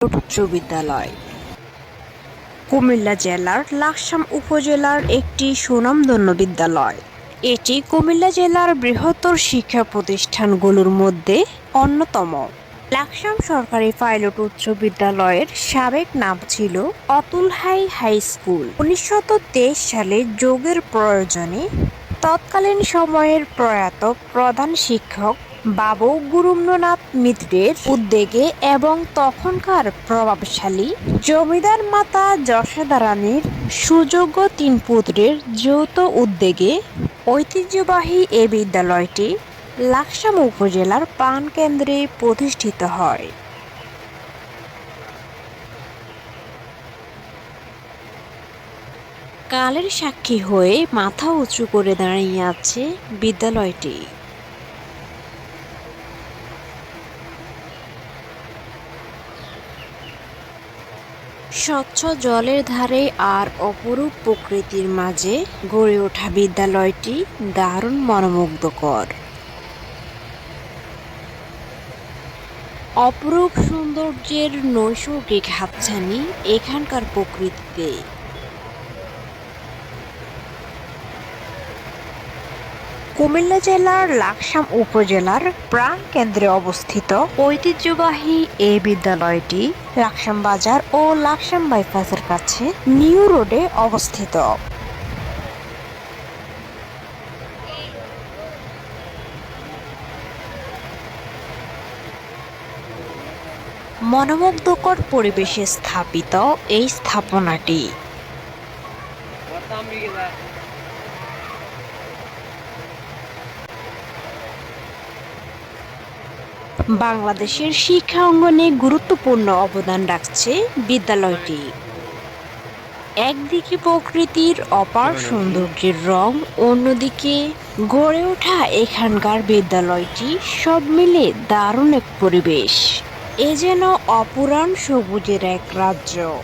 উচ্চ বিদ্যালয় কুমিল্লা জেলার লাকসাম উপজেলার একটি সুনামধন্য বিদ্যালয়। এটি কুমিল্লা জেলার বৃহত্তর শিক্ষা প্রতিষ্ঠানগুলোর মধ্যে অন্যতম। লাকসাম সরকারি পাইলট উচ্চ বিদ্যালয়ের সাবেক নাম ছিল অতুল হাই হাই স্কুল। উনিশশো তেইশ সালে যোগের প্রয়োজনে তৎকালীন সময়ের প্রয়াত প্রধান শিক্ষক বাবু গুরুম্ননাথ মিত্রের উদ্যোগে এবং তখনকার প্রভাবশালী জমিদার মাতা যশোদা রানীর সুযোগ্য তিন পুত্রের যৌথ উদ্যোগে ঐতিহ্যবাহী এ বিদ্যালয়টি লাকসাম উপজেলার প্রাণকেন্দ্রে প্রতিষ্ঠিত হয়। কালের সাক্ষী হয়ে মাথা উঁচু করে দাঁড়িয়ে আছে বিদ্যালয়টি। স্বচ্ছ জলের ধারে আর অপরূপ প্রকৃতির মাঝে গড়ে ওঠা বিদ্যালয়টি দারুণ মনোমুগ্ধকর। অপরূপ সৌন্দর্যের নৈসর্গিক হাতছানি এখানকার প্রকৃতিতে। কুমিল্লা জেলার লাকসাম উপজেলার প্রাণ কেন্দ্রে অবস্থিত ঐতিহ্যবাহী এই বিদ্যালয়টি লাকসাম বাজার ও লাকসাম বাইপাসের কাছে নিউ রোডে অবস্থিত। মনোমুগ্ধকর পরিবেশে স্থাপিত এই স্থাপনাটি। বাংলাদেশের শিক্ষা অঙ্গনে গুরুত্বপূর্ণ অবদান রাখছে বিদ্যালয়টি। একদিকে প্রকৃতির অপার সৌন্দর্যের রং, অন্যদিকে গড়ে ওঠা এখানকার বিদ্যালয়টি সব মিলে দারুণ এক পরিবেশ। এ যেন অপুরাণ সবুজের এক রাজ্য।